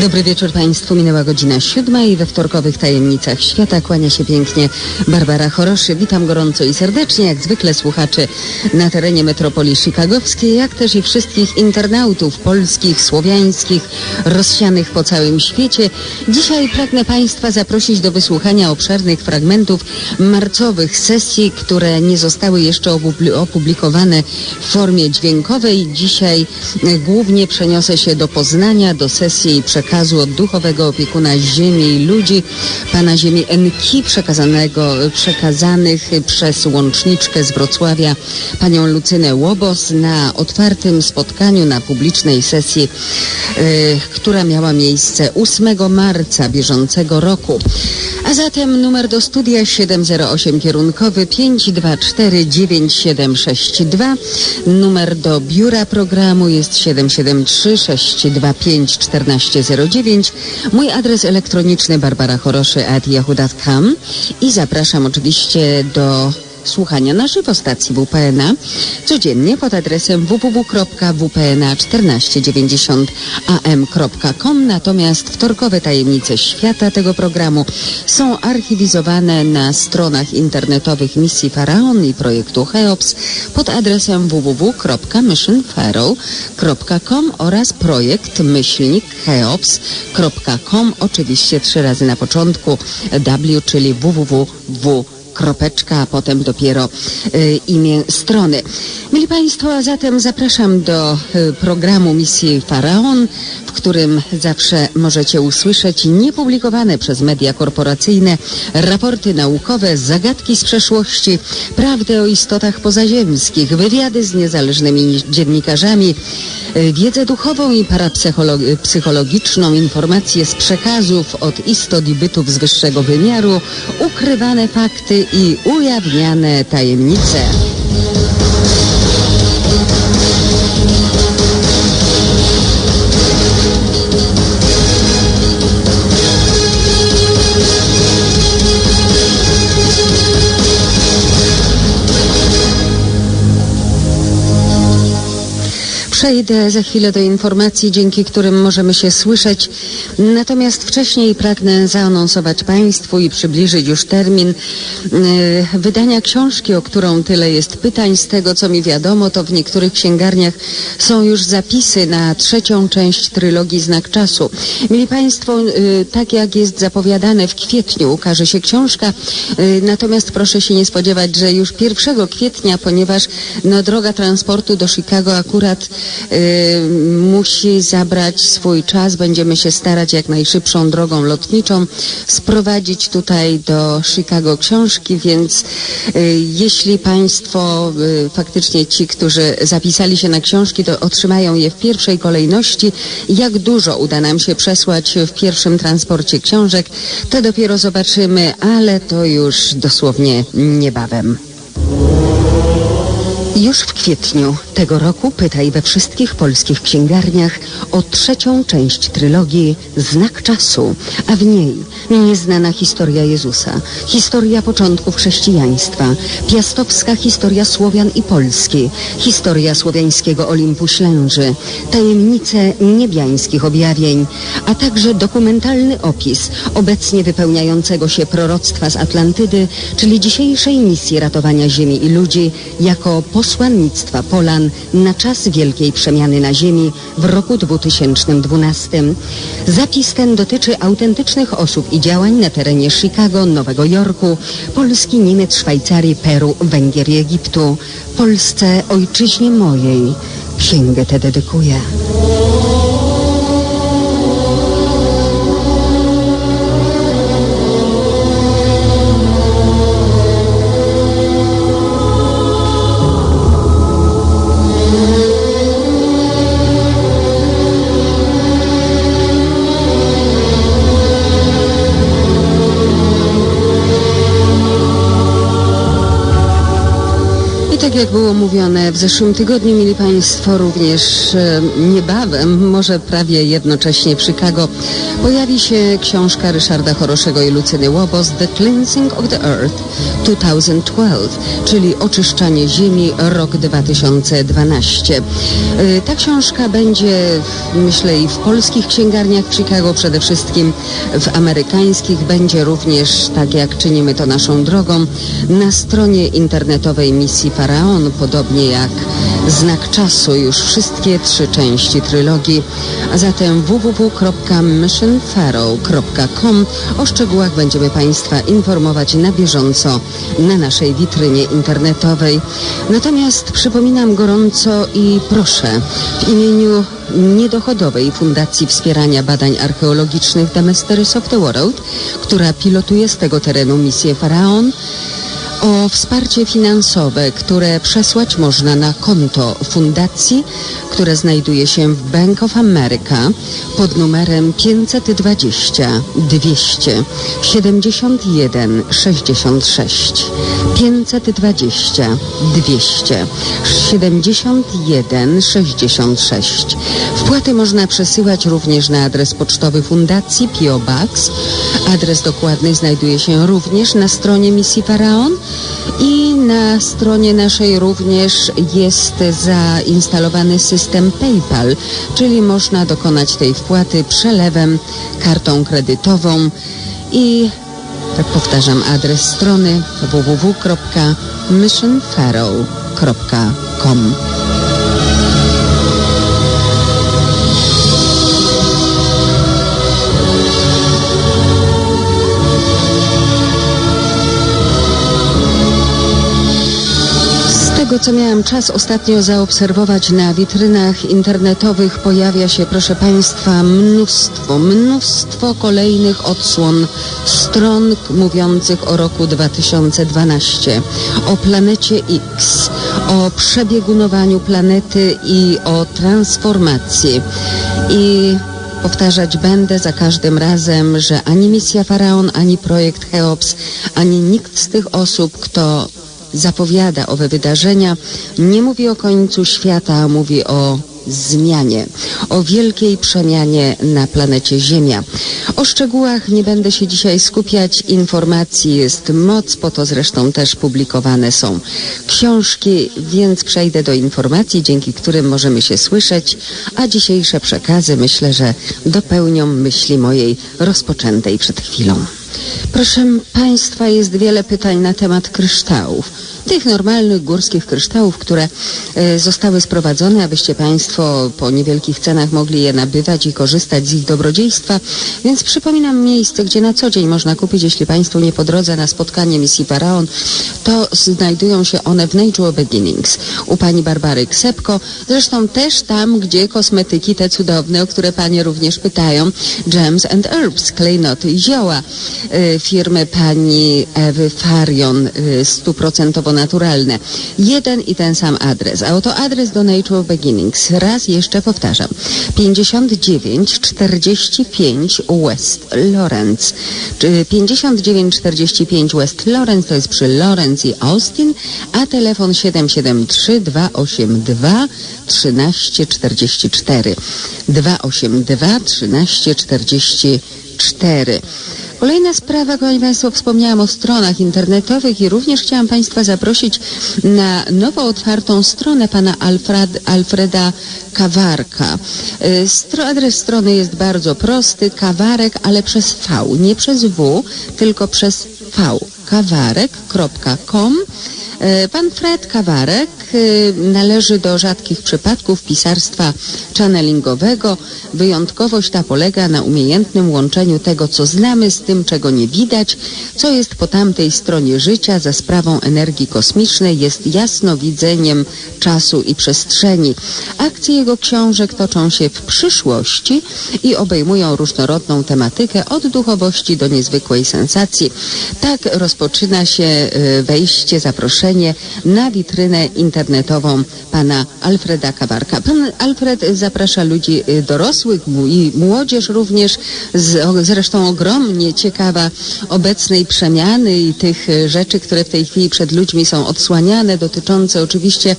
Dobry wieczór Państwu. Minęła godzina siódma i we wtorkowych tajemnicach świata kłania się pięknie Barbara Choroszy. Witam gorąco i serdecznie, jak zwykle słuchaczy na terenie metropolii chicagowskiej, jak też i wszystkich internautów polskich, słowiańskich, rozsianych po całym świecie. Dzisiaj pragnę Państwa zaprosić do wysłuchania obszernych fragmentów marcowych sesji, które nie zostały jeszcze opublikowane w formie dźwiękowej. Dzisiaj głównie przeniosę się do Poznania, do sesji przekazu przekazu od duchowego opiekuna ziemi i ludzi, pana ziemi Enki, przekazanego, przekazanych przez łączniczkę z Wrocławia, panią Lucynę Łobos na otwartym spotkaniu na publicznej sesji, y, która miała miejsce 8 marca bieżącego roku. A zatem numer do studia 708 kierunkowy 524 9762. Numer do biura programu jest 773 625 1409. Mój adres elektroniczny barbarachoroszy.yahoo.com i zapraszam oczywiście do słuchania na żywo stacji WPNA codziennie pod adresem www.wpna1490am.com. Natomiast wtorkowe tajemnice świata tego programu są archiwizowane na stronach internetowych misji Faraon i projektu Cheops pod adresem www.missionpharaoh.com oraz projekt myślnik cheops.com. Oczywiście trzy razy na początku W, czyli www kropeczka, a potem dopiero y, imię strony. Mieli Państwo, a zatem zapraszam do y, programu misji Faraon, w którym zawsze możecie usłyszeć niepublikowane przez media korporacyjne raporty naukowe, zagadki z przeszłości, prawdę o istotach pozaziemskich, wywiady z niezależnymi dziennikarzami, y, wiedzę duchową i parapsychologiczną, informacje z przekazów od istot i bytów z wyższego wymiaru, ukrywane fakty i ujawniane tajemnice. Przejdę za chwilę do informacji, dzięki którym możemy się słyszeć. Natomiast wcześniej pragnę zaanonsować Państwu i przybliżyć już termin e, wydania książki, o którą tyle jest pytań. Z tego, co mi wiadomo, to w niektórych księgarniach są już zapisy na trzecią część trylogii Znak Czasu. Mieli Państwo, e, tak jak jest zapowiadane, w kwietniu ukaże się książka. E, natomiast proszę się nie spodziewać, że już 1 kwietnia, ponieważ no, droga transportu do Chicago akurat Y, musi zabrać swój czas. Będziemy się starać jak najszybszą drogą lotniczą sprowadzić tutaj do Chicago książki, więc y, jeśli Państwo, y, faktycznie ci, którzy zapisali się na książki, to otrzymają je w pierwszej kolejności. Jak dużo uda nam się przesłać w pierwszym transporcie książek, to dopiero zobaczymy, ale to już dosłownie niebawem. Już w kwietniu tego roku pytaj we wszystkich polskich księgarniach o trzecią część trylogii Znak Czasu, a w niej nieznana historia Jezusa, historia początków chrześcijaństwa, piastowska historia Słowian i Polski, historia słowiańskiego Olimpu Ślęży, tajemnice niebiańskich objawień, a także dokumentalny opis obecnie wypełniającego się proroctwa z Atlantydy, czyli dzisiejszej misji ratowania Ziemi i ludzi jako posłannictwa Polan na czas wielkiej przemiany na Ziemi w roku 2012. Zapis ten dotyczy autentycznych osób i działań na terenie Chicago, Nowego Jorku, Polski, Niemiec, Szwajcarii, Peru, Węgier i Egiptu. Polsce, ojczyźnie mojej, księgę tę dedykuję. tak jak było mówione, w zeszłym tygodniu mieli Państwo również e, niebawem, może prawie jednocześnie w Chicago, pojawi się książka Ryszarda Choroszego i Lucyny Łobos The Cleansing of the Earth 2012, czyli Oczyszczanie Ziemi rok 2012. E, ta książka będzie, myślę, i w polskich księgarniach w Chicago, przede wszystkim w amerykańskich, będzie również, tak jak czynimy to naszą drogą, na stronie internetowej misji Paranormalnej Faraon, podobnie jak Znak Czasu, już wszystkie trzy części trylogii, a zatem www.missionpharaoh.com o szczegółach będziemy Państwa informować na bieżąco na naszej witrynie internetowej. Natomiast przypominam gorąco i proszę w imieniu niedochodowej Fundacji Wspierania Badań Archeologicznych The Mysteries of the World, która pilotuje z tego terenu misję Faraon, o wsparcie finansowe, które przesłać można na konto fundacji, które znajduje się w Bank of America pod numerem 520 200 71 66 520 200 71 66 Wpłaty można przesyłać również na adres pocztowy Fundacji PO Box. Adres dokładny znajduje się również na stronie misji Faraon i na stronie naszej również jest zainstalowany system PayPal, czyli można dokonać tej wpłaty przelewem kartą kredytową. I tak powtarzam adres strony www.missionpharaoh.com tego, co miałam czas ostatnio zaobserwować na witrynach internetowych, pojawia się, proszę Państwa, mnóstwo, mnóstwo kolejnych odsłon stron mówiących o roku 2012, o planecie X, o przebiegunowaniu planety i o transformacji. I Powtarzać będę za każdym razem, że ani misja Faraon, ani projekt Cheops, ani nikt z tych osób, kto zapowiada owe wydarzenia, nie mówi o końcu świata, mówi o zmianie, o wielkiej przemianie na planecie Ziemia. O szczegółach nie będę się dzisiaj skupiać, informacji jest moc, po to zresztą też publikowane są książki, więc przejdę do informacji, dzięki którym możemy się słyszeć, a dzisiejsze przekazy myślę, że dopełnią myśli mojej rozpoczętej przed chwilą. Proszę Państwa, jest wiele pytań na temat kryształów. Tych normalnych górskich kryształów, które e, zostały sprowadzone, abyście Państwo po niewielkich cenach mogli je nabywać i korzystać z ich dobrodziejstwa. Więc przypominam miejsce, gdzie na co dzień można kupić, jeśli Państwo nie po drodze na spotkanie misji Faraon, to znajdują się one w Natural Beginnings u pani Barbary Ksepko. Zresztą też tam, gdzie kosmetyki te cudowne, o które Panie również pytają, Gems and Herbs, klejnoty i zioła. Y, firmy pani Ewy Farion y, stuprocentowo naturalne. Jeden i ten sam adres. A oto adres do Nature Beginnings. Raz jeszcze powtarzam. 5945 West Lawrence. 5945 West Lawrence to jest przy Lawrence i Austin, a telefon 773 282 1344 282 1344 Kolejna sprawa, Kochani Państwo, wspomniałam o stronach internetowych i również chciałam Państwa zaprosić na nowo otwartą stronę pana Alfred, Alfreda Kawarka. Y, adres strony jest bardzo prosty, kawarek, ale przez V, nie przez W, tylko przez V. kawarek.com y, Pan Fred Kawarek y, należy do rzadkich przypadków pisarstwa channelingowego. Wyjątkowość ta polega na umiejętnym łączeniu tego, co znamy, z tym, czego nie widać, co jest po tamtej stronie życia za sprawą energii kosmicznej, jest jasnowidzeniem czasu i przestrzeni. Akcje jego książek toczą się w przyszłości i obejmują różnorodną tematykę od duchowości do niezwykłej sensacji. Tak rozpoczyna się y, wejście, zaproszenie na witrynę internetową pana Alfreda Kabarka. Pan Alfred zaprasza ludzi y, dorosłych i młodzież również, zresztą ogromnie ciekawa obecnej przemiany i tych y, rzeczy, które w tej chwili przed ludźmi są odsłaniane, dotyczące oczywiście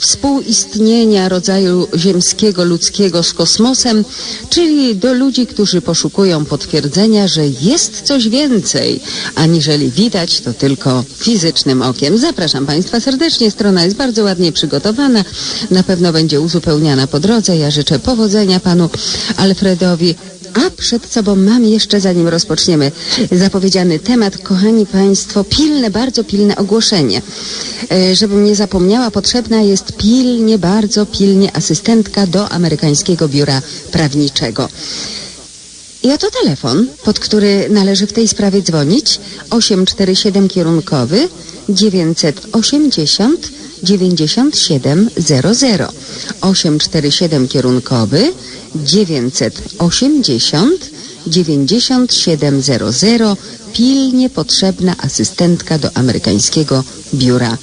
współistnienia rodzaju ziemskiego, ludzkiego z kosmosem, czyli do ludzi, którzy poszukują potwierdzenia, że jest coś więcej, aniżeli widać to tylko fizycznym okiem. Zapraszam Państwa serdecznie, strona jest bardzo ładnie przygotowana, na pewno będzie uzupełniana po drodze. Ja życzę powodzenia Panu Alfredowi. A przed sobą mam jeszcze, zanim rozpoczniemy zapowiedziany temat, kochani Państwo, pilne, bardzo pilne ogłoszenie. E, Żebym nie zapomniała, potrzebna jest pilnie, bardzo pilnie asystentka do amerykańskiego biura prawniczego. I oto telefon, pod który należy w tej sprawie dzwonić. 847 kierunkowy 980 9700. 847 kierunkowy 980 9700. Pilnie potrzebna asystentka do amerykańskiego biura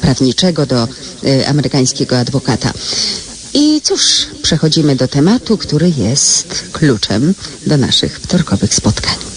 prawniczego, do e, amerykańskiego adwokata. I cóż, przechodzimy do tematu, który jest kluczem do naszych wtorkowych spotkań.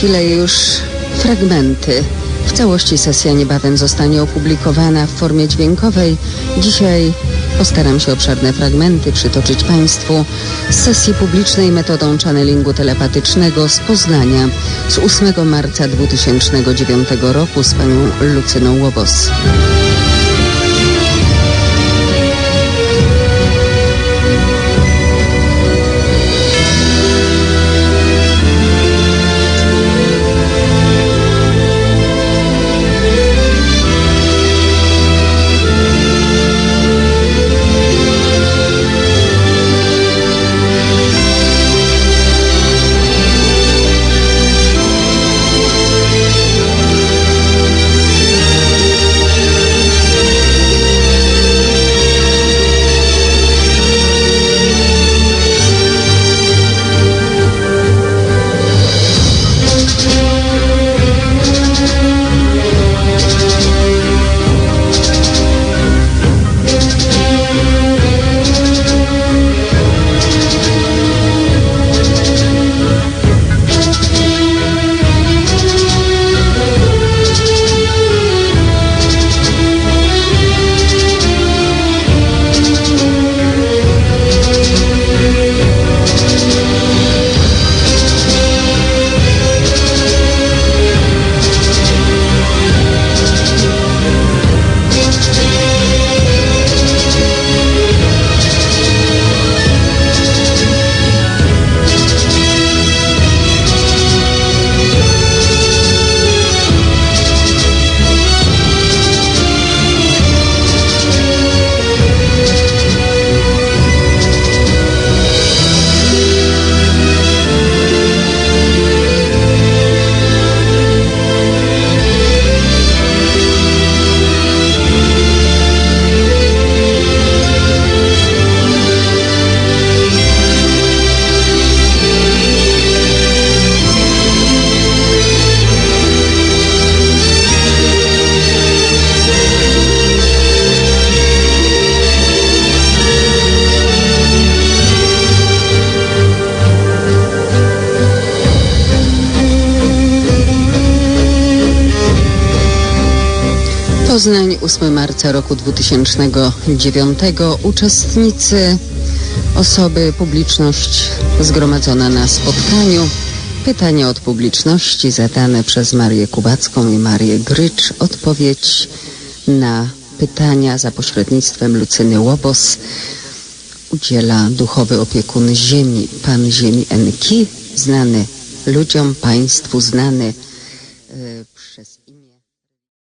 Chwilę już fragmenty. W całości sesja niebawem zostanie opublikowana w formie dźwiękowej. Dzisiaj postaram się obszerne fragmenty przytoczyć Państwu z sesji publicznej metodą channelingu telepatycznego z Poznania z 8 marca 2009 roku z panią Lucyną Łobos. 8 marca roku 2009. Uczestnicy, osoby, publiczność zgromadzona na spotkaniu. Pytanie od publiczności zadane przez Marię Kubacką i Marię Grycz. Odpowiedź na pytania za pośrednictwem Lucyny Łobos udziela duchowy opiekun Ziemi, pan Ziemi Enki, znany ludziom, państwu znany